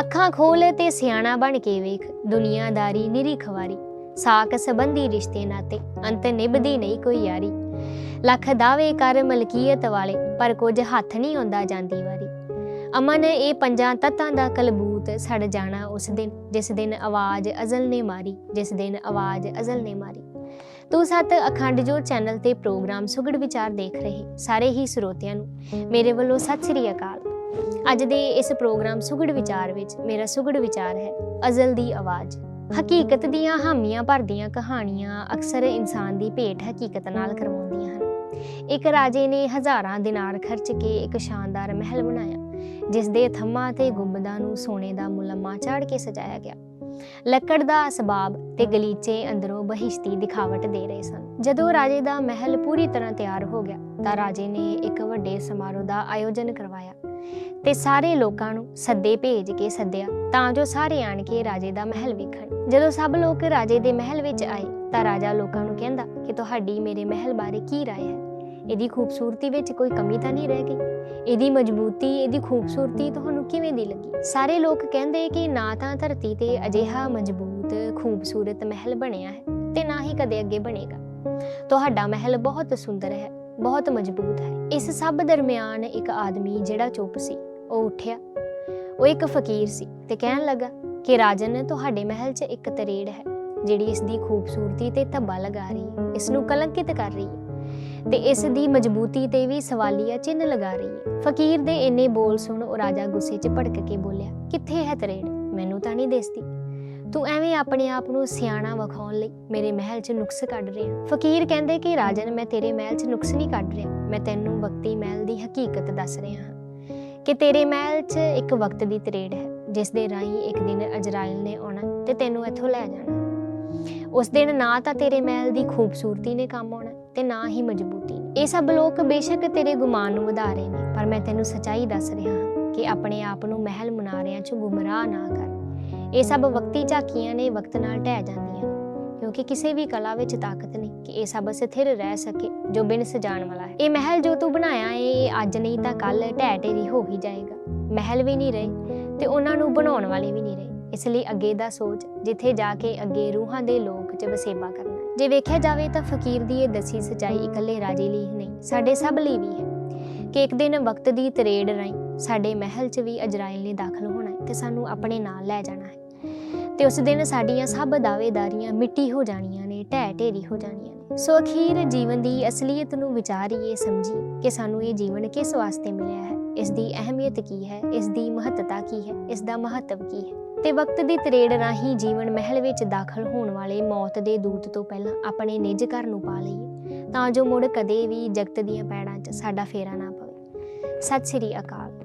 ਅੱਖਾਂ ਖੋਲ ਤੇ ਸਿਆਣਾ ਬਣ ਕੇ ਵੇਖ ਦੁਨੀਆਦਾਰੀ ਨਿਰੀ ਖਵਾਰੀ। ਸਾਕ ਸੰਬੰਧੀ ਰਿਸ਼ਤੇ ਨਾਤੇ ਅੰਤ ਨਿਭਦੀ ਨਹੀਂ ਕੋਈ ਯਾਰੀ। ਲੱਖ ਦਾਵੇ ਕਰ ਮਲਕੀਅਤ ਵਾਲੇ, ਪਰ ਕੁਝ ਹੱਥ ਨਹੀਂ ਆਉਂਦਾ ਜਾਂਦੀ ਵਾਰੀ। ਅਮਨ ਇਹ ਪੰਜਾਂ ਤੱਤਾਂ ਦਾ ਕਲਬੂਤ ਸੜ ਜਾਣਾ ਉਸ ਦਿਨ, ਜਿਸ ਦਿਨ ਆਵਾਜ਼ ਅਜ਼ਲ ਨੇ ਮਾਰੀ, ਜਿਸ ਦਿਨ ਆਵਾਜ਼ ਅਜ਼ਲ ਨੇ ਮਾਰੀ। ਤੂੰ ਸਤ ਅਖੰਡ ਜੋ ਚੈਨਲ ਤੇ ਪ੍ਰੋਗਰਾਮ ਸੁਗੜ ਵਿਚਾਰ ਦੇਖ ਰਹੇ, ਸਾਰੇ ਹੀ ਸਰੋਤਿਆਂ ਨੂੰ, ਮੇਰੇ ਵੱਲੋਂ ਸਤਿ ਸ੍ਰੀ ਅਕਾਲ। ਅੱਜ ਦੇ ਇਸ ਪ੍ਰੋਗਰਾਮ ਸੁਗੜ ਵਿਚਾਰ ਵਿੱਚ ਮੇਰਾ ਸੁਗੜ ਵਿਚਾਰ ਹੈ, ਅਜ਼ਲ ਦੀ ਆਵਾਜ਼। ਹਕੀਕਤ ਦੀਆਂ ਹਾਮੀਆਂ ਭਰਦੀਆਂ ਕਹਾਣੀਆਂ ਅਕਸਰ ਇਨਸਾਨ ਦੀ ਭੇਟ ਹਕੀਕਤ ਨਾਲ ਕਰਵਾਉਂਦੀਆਂ ਹਨ। ਇੱਕ ਰਾਜੇ ਨੇ ਹਜ਼ਾਰਾਂ ਦਿਨਾਰ ਖਰਚ ਕੇ ਇੱਕ ਸ਼ਾਨਦਾਰ ਮਹਿਲ ਬਣਾਇਆ, ਜਿਸ ਦੇ ਥੰਮਾਂ ਤੇ ਗੁੰਬਦਾਂ ਨੂੰ ਸੋਨੇ ਦਾ ਮੁਲੰਮਾ ਚਾੜ ਕੇ ਸਜਾਇਆ ਗਿਆ। ਲੱਕੜ ਦਾ ਅਸਬਾਬ ਤੇ ਗਲੀਚੇ ਅੰਦਰੋਂ ਬਹਿਸ਼ਤੀ ਦਿਖਾਵਟ ਦੇ ਰਹੇ ਸਨ। ਜਦੋਂ ਰਾਜੇ ਦਾ ਮਹਿਲ ਪੂਰੀ ਤਰ੍ਹਾਂ ਤਿਆਰ ਹੋ ਗਿਆ, ਤਾਂ ਰਾਜੇ ਨੇ ਇੱਕ ਵੱਡੇ ਸਮਾਰੋਹ ਦਾ ਆਯੋਜਨ ਕਰਵਾਇਆ। ਤੇ ਸਾਰੇ ਲੋਕਾਂ ਨੂੰ ਸੱਦੇ ਭੇਜ ਕੇ ਸੱਦਿਆ ਤਾਂ ਜੋ ਸਾਰੇ ਆਣ ਕੇ ਰਾਜੇ ਦਾ ਮਹਿਲ ਵੇਖਣ ਜਦੋਂ ਸਭ ਲੋਕ ਰਾਜੇ ਦੇ ਮਹਿਲ ਵਿੱਚ ਆਏ ਤਾਂ ਰਾਜਾ ਲੋਕਾਂ ਨੂੰ ਕਹਿੰਦਾ ਕਿ ਤੁਹਾਡੀ ਮੇਰੇ ਮਹਿਲ ਬਾਰੇ ਕੀ رائے ਹੈ ਇਹਦੀ ਖੂਬਸੂਰਤੀ ਵਿੱਚ ਕੋਈ ਕਮੀ ਤਾਂ ਨਹੀਂ ਰਹਿ ਗਈ ਇਹਦੀ ਮਜ਼ਬੂਤੀ ਇਹਦੀ ਖੂਬਸੂਰਤੀ ਤੁਹਾਨੂੰ ਕਿਵੇਂ ਦੀ ਲੱਗੀ ਸਾਰੇ ਲੋਕ ਕਹਿੰਦੇ ਕਿ ਨਾ ਤਾਂ ਧਰਤੀ ਤੇ ਅਜਿਹਾ ਮਜ਼ਬੂਤ ਖੂਬਸੂਰਤ ਮਹਿਲ ਬਣਿਆ ਹੈ ਤੇ ਨਾ ਹੀ ਕਦੇ ਅੱਗੇ ਬਣੇਗਾ ਤੁਹਾਡਾ ਮਹਿਲ ਬਹੁਤ ਸੁੰਦਰ ਹੈ ਬਹੁਤ ਮਜ਼ਬੂਤ ਹੈ। ਇਸ ਸਭ ਦਰਮਿਆਨ ਇੱਕ ਆਦਮੀ ਜਿਹੜਾ ਚੁੱਪ ਸੀ, ਉਹ ਉੱਠਿਆ। ਉਹ ਇੱਕ ਫਕੀਰ ਸੀ ਤੇ ਕਹਿਣ ਲੱਗਾ ਕਿ ਰਾਜਨ, ਤੁਹਾਡੇ ਮਹਿਲ 'ਚ ਇੱਕ ਤਰੇੜ ਹੈ, ਜਿਹੜੀ ਇਸ ਦੀ ਖੂਬਸੂਰਤੀ ਤੇ ਧੱਬਾ ਲਗਾ ਰਹੀ ਹੈ। ਇਸ ਨੂੰ ਕਲੰਕਿਤ ਕਰ ਰਹੀ ਹੈ ਤੇ ਇਸ ਦੀ ਮਜ਼ਬੂਤੀ ਤੇ ਵੀ ਸਵਾਲੀਆ ਚਿੰਨ੍ਹ ਲਗਾ ਰਹੀ ਹੈ। ਫਕੀਰ ਦੇ ਇੰਨੇ ਬੋਲ ਸੁਣ ਉਹ ਰਾਜਾ ਗੁੱਸੇ 'ਚ ਭੜਕ ਕੇ ਬੋਲਿਆ, ਕਿੱਥੇ ਹੈ ਤਰੇੜ? ਮੈਨੂੰ ਤਾਂ ਨਹੀਂ ਦਿਸਦੀ। ਤੂੰ ਐਵੇਂ ਆਪਣੇ ਆਪ ਨੂੰ ਸਿਆਣਾ ਵਿਖਾਉਣ ਲਈ ਮੇਰੇ ਮਹਿਲ 'ਚ ਨੁਕਸ ਕੱਢ ਰਿਹਾ ਫਕੀਰ ਕਹਿੰਦੇ ਕਿ, ਰਾਜਨ, ਮੈਂ ਤੇਰੇ ਮਹਿਲ 'ਚ ਨੁਕਸ ਨਹੀਂ ਕੱਢ ਰਿਹਾ। ਮੈਂ ਤੈਨੂੰ ਵਕਤੀ ਮਹਿਲ ਦੀ ਹਕੀਕਤ ਦੱਸ ਰਿਹਾ ਹਾਂ ਕਿ ਤੇਰੇ ਮਹਿਲ 'ਚ ਇੱਕ ਵਕਤ ਦੀ ਤਰੇੜ ਹੈ, ਜਿਸ ਦੇ ਰਾਹੀਂ ਇੱਕ ਦਿਨ ਅਜਰਾਇਲ ਨੇ ਆਉਣਾ ਤੇ ਤੈਨੂੰ ਇੱਥੋਂ ਲੈ ਜਾਣਾ। ਉਸ ਦਿਨ ਨਾ ਤਾਂ ਤੇਰੇ ਮਹਿਲ ਦੀ ਖੂਬਸੂਰਤੀ ਨੇ ਕੰਮ ਆਉਣਾ ਤੇ ਨਾ ਹੀ ਮਜ਼ਬੂਤੀ। ਇਹ ਸਭ ਲੋਕ ਬੇਸ਼ੱਕ ਤੇਰੇ ਗੁਮਾਨ ਨੂੰ ਵਧਾ ਰਹੇ ਨੇ, ਪਰ ਮੈਂ ਤੈਨੂੰ ਸਚਾਈ ਦੱਸ ਰਿਹਾ ਹਾਂ ਕਿ ਆਪਣੇ ਆਪ ਨੂੰ ਮਹਿਲ ਮੁਨਾਰਿਆਂ 'ਚ ਗੁੰਮਰਾਹ ਨਾ ਕਰ। ਇਹ ਸਭ ਵਕਤੀ ਝਾਕੀਆਂ ਨੇ ਵਕਤ ਨਾਲ ਢਹਿ ਜਾਂਦੀਆਂ ਨੇ, ਕਿਉਂਕਿ ਕਿਸੇ ਵੀ ਕਲਾ ਵਿੱਚ ਤਾਕਤ ਨਹੀਂ ਕਿ ਇਹ ਸਭ ਸਥਿਰ ਰਹਿ ਸਕੇ ਜੋ ਬਿਨ ਸਜਾਣ ਵਾਲਾ ਹੈ। ਇਹ ਮਹਿਲ ਜੋ ਤੂੰ ਬਣਾਇਆ ਏ, ਇਹ ਅੱਜ ਨਹੀਂ ਤਾਂ ਕੱਲ ਢਹਿ ਢੇਰੀ ਹੋ ਹੀ ਜਾਏਗਾ। ਮਹਿਲ ਵੀ ਨਹੀਂ ਰਹੇ ਤੇ ਉਹਨਾਂ ਨੂੰ ਬਣਾਉਣ ਵਾਲੇ ਵੀ ਨਹੀਂ ਰਹੇ। ਇਸ ਲਈ ਅੱਗੇ ਦਾ ਸੋਚ, ਜਿੱਥੇ ਜਾ ਕੇ ਅੱਗੇ ਰੂਹਾਂ ਦੇ ਲੋਕ ਚ ਵਸੇਬਾ ਕਰਨਾ ਜੇ ਵੇਖਿਆ ਜਾਵੇ ਤਾਂ ਫਕੀਰ ਦੀ ਇਹ ਦਸੀ ਸਚਾਈ ਇਕੱਲੇ ਰਾਜੇ ਲਈ ਹੀ ਨਹੀਂ, ਸਾਡੇ ਸਭ ਲਈ ਵੀ ਹੈ ਕਿ ਇੱਕ ਦਿਨ ਵਕਤ ਦੀ ਤਰੇੜ ਰਾਹੀਂ ਸਾਡੇ ਮਹਿਲ 'ਚ ਵੀ ਅਜਰਾਇਲ ਨੇ ਦਾਖਲ ਹੋਣਾ ਹੈ ਤੇ ਸਾਨੂੰ ਆਪਣੇ ਨਾਲ ਲੈ ਜਾਣਾ ਹੈ। ਤੇ ਉਸ ਦਿਨ ਸਾਡੀਆਂ ਸਭ ਦਾਅਵੇਦਾਰੀਆਂ ਮਿੱਟੀ ਹੋ ਜਾਣੀਆਂ ਨੇ, ਢਹਿ ਢੇਰੀ ਹੋ ਜਾਣੀਆਂ ਨੇ। ਸੋ ਅਖੀਰ ਜੀਵਨ ਦੀ ਅਸਲੀਅਤ ਨੂੰ ਵਿਚਾਰੀਏ ਸਮਝੀਏ ਕਿ ਸਾਨੂੰ ਇਹ ਜੀਵਨ ਕਿਸ ਵਾਸਤੇ ਮਿਲਿਆ ਹੈ? ਇਸ ਦੀ ਅਹਿਮੀਅਤ ਕੀ ਹੈ? ਇਸ ਦੀ ਮਹੱਤਤਾ ਕੀ ਹੈ? ਇਸ ਦਾ ਮਹੱਤਵ ਕੀ ਹੈ? ਤੇ ਵਕਤ ਦੀ ਤਰੇੜ ਰਾਹੀਂ ਜੀਵਨ ਮਹਿਲ ਵਿੱਚ ਦਾਖਲ ਹੋਣ ਵਾਲੇ ਮੌਤ ਦੇ ਦੂਤ ਤੋਂ ਪਹਿਲਾਂ ਆਪਣੇ ਨਿੱਜ ਘਰ ਨੂੰ ਪਾ ਲਈਏ, ਤਾਂ ਜੋ ਮੁੜ ਕਦੇ ਵੀ ਜਗਤ ਦੀਆਂ ਪੈੜਾਂ 'ਚ ਸਾਡਾ ਫੇਰਾ ਨਾ ਪਵੇ। ਸਤਿ ਸ੍ਰੀ ਅਕਾਲ।